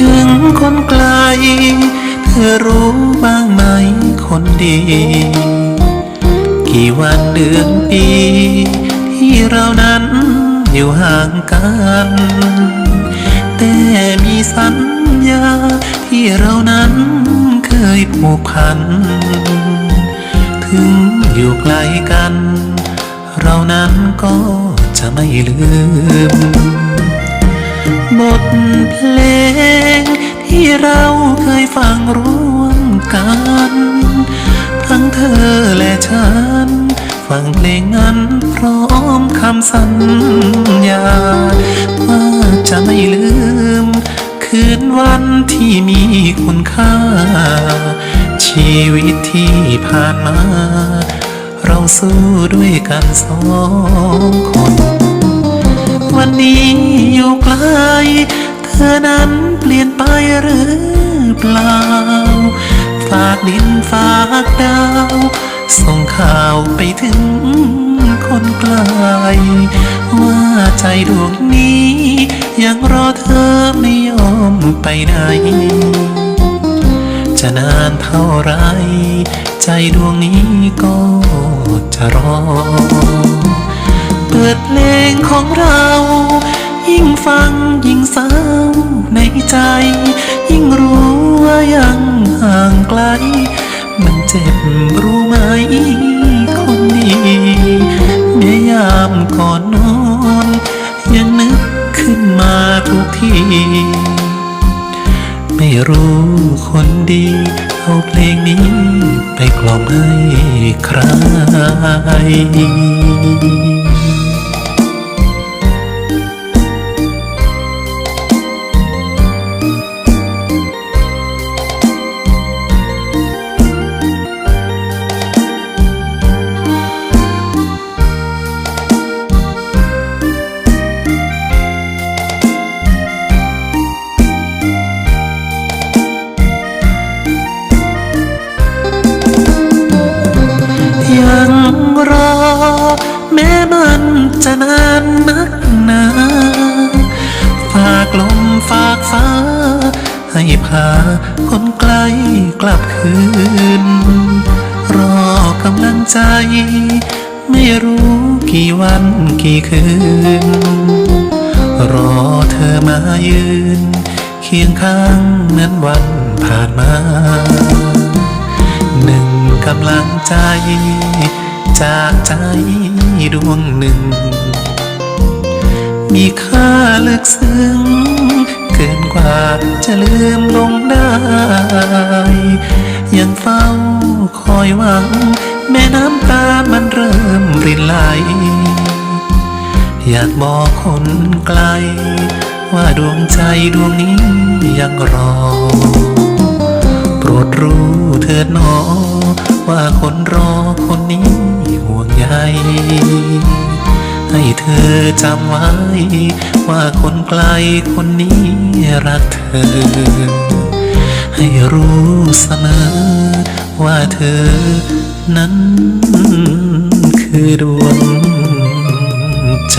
ถึงคนไกล เธอรู้บ้างไหมคนดี กี่วันเดือนปี ที่เรานั้นอยู่ห่างกัน แต่มีสัญญา ที่เรานั้นเคยผูกพัน ถึงอยู่ไกลกัน เรานั้นก็จะไม่ลืม บทเพลง ที่เราเคยฟังร่วมกัน ทั้งเธอและฉัน ฟังเพลงนั้นพร้อมคำสัญญา ว่าจะไม่ลืม คืนวันที่มีคุณค่า ชีวิตที่ผ่านมา เราสู้ด้วยกันสองคน วันนี้อยู่ไกลเธอ นั้นเปลี่ยนไปหรือเปล่า ฝากดินฝากดาว ส่งข่าวไปถึงคนไกลว่าใจดวงนี้ ยังรอเธอไม่ยอมไปไหน จะนานเท่าไร ใจดวงนี้ก็จะรอ เปิดเพลงของเรา ยิ่งฟัง เศร้าในใจ ยิ่งรู้ว่ายังห่างไกล มันเจ็บรู้ไหมคนดีแม้ยามก่อนนอน ยังนึกขึ้นมาทุกที ไม่รู้คนดี เอาเพลงนี้ไปกล่อมให้ใคร จะนานนักหนา ฝากลมฝากฟ้า ให้พาคนไกลกลับคืน รอกำลังใจ ไม่รู้กี่วันกี่คืน รอเธอมายืน เคียงข้างนั้นวันผ่านมา หนึ่งกำลังใจจากใจ ดวงหนึ่ง มีค่าลึกซึ้ง เกินกว่าจะลืมลงได้ ยังเฝ้าคอยหวัง แม่น้ำตามันเริ่มรินไหล อยากบอกคนไกล ว่าดวงใจดวงนี้ยังรอ ดรู้เถิดหนอ ว่าคนรอคนนี้ห่วงใยให้เธอจำไว้ ว่าคนไกลคนนี้รักเธอ ให้รู้เสมอ ว่าเธอนั้นคือดวงใจ